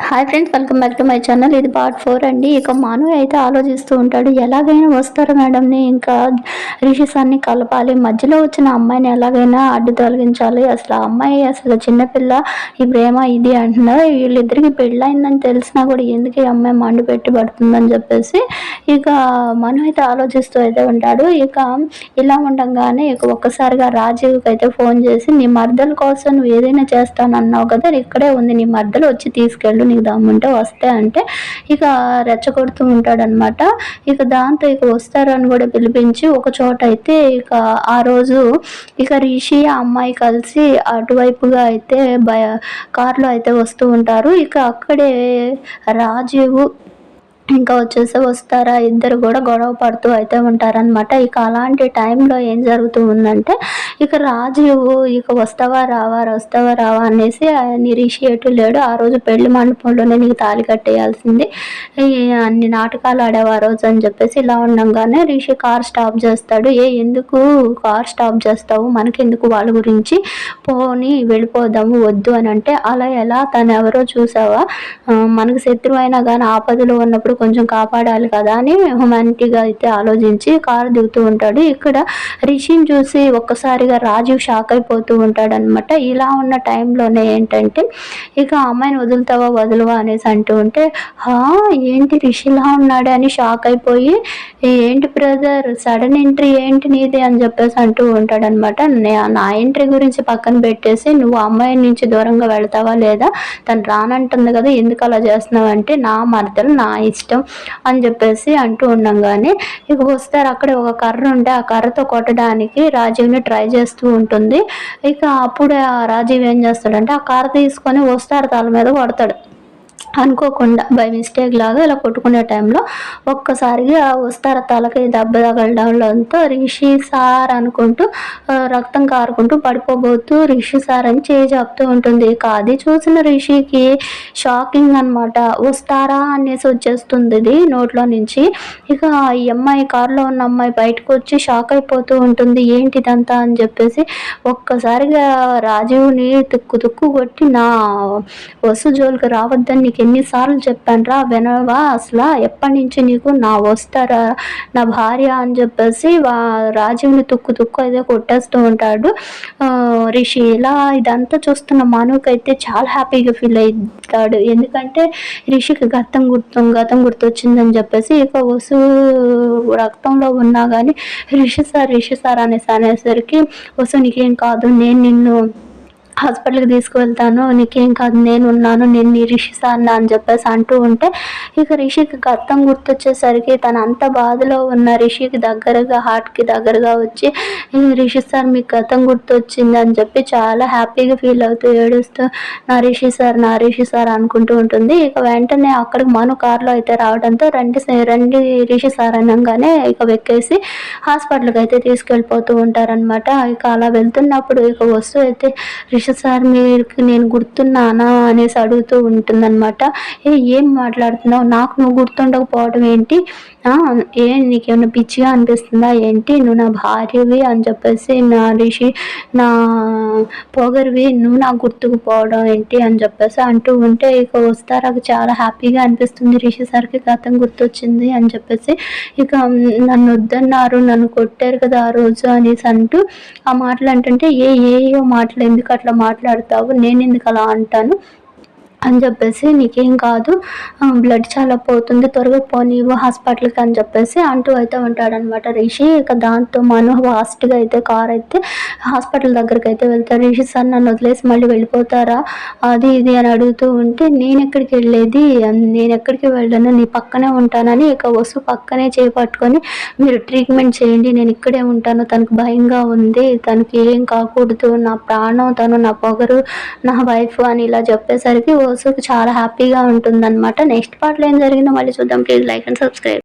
Hi friends welcome back to my channel. ఇది part four అండి. ఇక మాను అయితే ఆలోచిస్తూ ఉంటాడు ఎలాగైనా వస్తారు మేడంని ఇంకా రిషిసాన్ని కలపాలి. మధ్యలో వచ్చిన అమ్మాయిని ఎలాగైనా అడ్డు తొలగించాలి. అసలు ఆ అమ్మాయి అసలు చిన్నపిల్ల ఈ ప్రేమ ఇది అంటున్నారు. వీళ్ళిద్దరికి పెళ్ళయిందని తెలిసినా కూడా ఎందుకు ఈ అమ్మాయి మండు పెట్టి పడుతుందని చెప్పేసి ఇక మను అయితే ఆలోచిస్తూ అయితే ఉంటాడు. ఇక ఇలా ఉండగానే ఇక ఒక్కసారిగా రాజీవ్కి అయితే ఫోన్ చేసి నీ మర్దల కోసం నువ్వు ఏదైనా చేస్తానన్నావు కదా ఇక్కడే ఉంది. నీ మర్దలు వచ్చి తీసుకెళ్ళు. నీకు దమ్ముంటే వస్తే అంటే ఇక రెచ్చగొడుతూ ఉంటాడనమాట ఇక దాంతో ఇక వస్తారని కూడా పిలిపించి ఒక చోట అయితే ఇక ఆ రోజు ఇక రిషి ఆ అమ్మాయి కలిసి అటువైపుగా అయితే భయ కార్లో అయితే వస్తూ ఉంటారు. ఇక అక్కడే రాజీవ్ ఇంకా వచ్చేసి వస్తారా? ఇద్దరు కూడా గొడవ పడుతూ అయితే ఉంటారనమాట ఇక అలాంటి టైంలో ఏం జరుగుతూ ఉందంటే ఇక రాజీవ్ ఇక వస్తావా రావా వస్తావా రావా అనేసి నిరీషియేట్ లేడు. ఆ రోజు పెళ్ళి మండపంలోనే నీకు తాళి కట్టేయాల్సింది. అన్ని నాటకాలు ఆడావు ఆ రోజు అని చెప్పేసి ఇలా ఉండగానే రిషి కార్ స్టాప్ చేస్తాడు. ఏ ఎందుకు కార్ స్టాప్ చేస్తావు? మనకెందుకు వాళ్ళ గురించి? పోని వెళ్ళిపోదాము వద్దు అని అంటే అలా ఎలా? తను ఎవరో చూసావా? మనకు శత్రువైనా కానీ ఆపదలో ఉన్నప్పుడు కొంచెం కాపాడాలి కదా అని హ్యుమానిటీగా అయితే ఆలోచించి కారు దిగుతూ ఉంటాడు. ఇక్కడ రిషిని చూసి ఒక్కసారిగా రాజీవ్ షాక్ అయిపోతూ ఉంటాడు అనమాట ఇలా ఉన్న టైంలోనే ఏంటంటే ఇక అమ్మాయిని వదులుతావా వదులువా అనేసి అంటూ ఉంటే హా ఏంటి రిషిలా ఉన్నాడు అని షాక్ అయిపోయి ఏంటి బ్రదర్ సడన్ ఎంట్రీ ఏంటి నీది అని చెప్పేసి అంటూ ఉంటాడు అనమాట నా ఎంట్రీ గురించి పక్కన పెట్టేసి నువ్వు అమ్మాయి నుంచి దూరంగా వెళ్తావా లేదా? తను రానంటుంది కదా ఎందుకు అలా చేస్తున్నావు? అంటే నా మరదలు నా ఇష్టం ఇష్టం అని చెప్పేసి అంటూ కానీ ఇక వస్తారు అక్కడే ఒక కర్ర ఉంటే ఆ కర్రతో కొట్టడానికి రాజీవ్ని ట్రై చేస్తూ ఉంటుంది. ఇక అప్పుడు ఆ రాజీవ్ ఏం చేస్తాడంటే ఆ కర్ర తీసుకొని వస్తారు తల మీద కొడతాడు. అనుకోకుండా బై మిస్టేక్ లాగా ఇలా కొట్టుకునే టైంలో ఒక్కసారిగా వస్తారా తలకి దెబ్బ తగలడంతో రిషి సార్ అనుకుంటూ రక్తం కారుకుంటూ పడిపోబోతూ రిషి సార్ అని చేయి చెప్తూ ఉంటుంది. ఇక అది చూసిన రిషికి షాకింగ్ అనమాట వస్తారా అనేసి వచ్చేస్తుంది ఇది నోట్లో నుంచి. ఇక ఈ అమ్మాయి కారులో ఉన్న అమ్మాయి బయటకు వచ్చి షాక్ అయిపోతూ ఉంటుంది. ఏంటిదంతా అని చెప్పేసి ఒక్కసారిగా రాజీవ్ని తుక్కు తుక్కు కొట్టి నా వసు జోలికి రావద్దని నీకు ఎన్నిసార్లు చెప్పానరా వినవా అసలు? ఎప్పటి నుంచి నీకు నా వస్తారా నా భార్య అని చెప్పేసి రాజీవ్ని తుక్కు తుక్కు అయితే కొట్టేస్తూ ఉంటాడు. రిషి ఇలా ఇదంతా చూస్తున్న మానవుకి అయితే చాలా హ్యాపీగా ఫీల్ అవుతాడు ఎందుకంటే రిషికి గతం గుర్తు గతం గుర్తొచ్చిందని చెప్పేసి ఇక వసు రక్తంలో ఉన్నా కానీ రిషి సార్ రిషి సార్ అనేసి అనేసరికి వసు నీకేం కాదు నేను నిన్ను హాస్పిటల్కి తీసుకువెళ్తాను నీకేం కాదు నేను ఉన్నాను నేను నీ రిషి సార్ అని చెప్పేసి అంటూ ఉంటే ఇక రిషికి గతం గుర్తొచ్చేసరికి తను అంత బాధలో ఉన్న రిషికి దగ్గరగా హార్ట్కి దగ్గరగా వచ్చి రిషి సార్ మీకు గతం గుర్తొచ్చింది అని చెప్పి చాలా హ్యాపీగా ఫీల్ అవుతూ ఏడుస్తూ నా రిషి సార్ నా రిషి సార్ అనుకుంటూ ఉంటుంది. ఇక వెంటనే అక్కడికి మను కార్లో అయితే రావడంతో రండి రండి రిషి సార్ అనగానే ఇక వెక్కేసి హాస్పిటల్కి అయితే తీసుకెళ్ళిపోతూ ఉంటారనమాట ఇక అలా వెళ్తున్నప్పుడు ఇక వస్తూ అయితే రిషి సార్ మీరు నేను గుర్తున్నానా? అనేసి అడుగుతూ ఉంటుందన్నమాట. ఏ ఏం మాట్లాడుతున్నావు? నాకు నువ్వు గుర్తుండకపోవడం ఏంటి? ఏ నీకేమైనా పిచ్చిగా అనిపిస్తుందా? ఏంటి? నువ్వు నా భార్యవి అని చెప్పేసి నా రిషి నా పొగరివి నువ్వు నాకు గుర్తుకుపోవడం ఏంటి అని చెప్పేసి అంటూ ఉంటే ఇక వస్తారు అది చాలా హ్యాపీగా అనిపిస్తుంది రిషి సార్కి గతం గుర్తొచ్చింది అని చెప్పేసి. ఇక నన్ను వద్దన్నారు నన్ను కొట్టారు కదా ఆ రోజు అనేసి అంటూ ఆ మాటలు అంటే ఏ ఏ మాటలు ఎందుకు అట్లా మాట్లాడతావు? నేను ఎందుకు అలా అంటాను? అని చెప్పేసి నీకేం కాదు. బ్లడ్ చాలా పోతుంది త్వరగా పోనీవు హాస్పిటల్కి అని చెప్పేసి అంటూ అయితే ఉంటాడనమాట రిషి. ఇక దాంతో మనం ఫాస్ట్గా అయితే కార్ అయితే హాస్పిటల్ దగ్గరికి అయితే వెళ్తారు రిషి సార్ నన్ను వదిలేసి మళ్ళీ వెళ్ళిపోతారా? అది ఇది అని అడుగుతూ ఉంటే నేను ఎక్కడికి వెళ్ళేది? నేను ఎక్కడికి వెళ్ళను? నీ పక్కనే ఉంటానని ఇక వసు పక్కనే చేపట్టుకొని మీరు ట్రీట్మెంట్ చేయండి నేను ఇక్కడే ఉంటాను. తనకు భయంగా ఉంది. తనకి ఏం కాకూడదు. నా ప్రాణం తను నా పొగరు నా వైఫ్ అని ఇలా చెప్పేసరికి సో చాలా హ్యాపీగా ఉంటుందన్నమాట. నెక్స్ట్ పార్ట్లో ఏం జరిగిందో మళ్ళీ చూద్దాం. Please like and subscribe.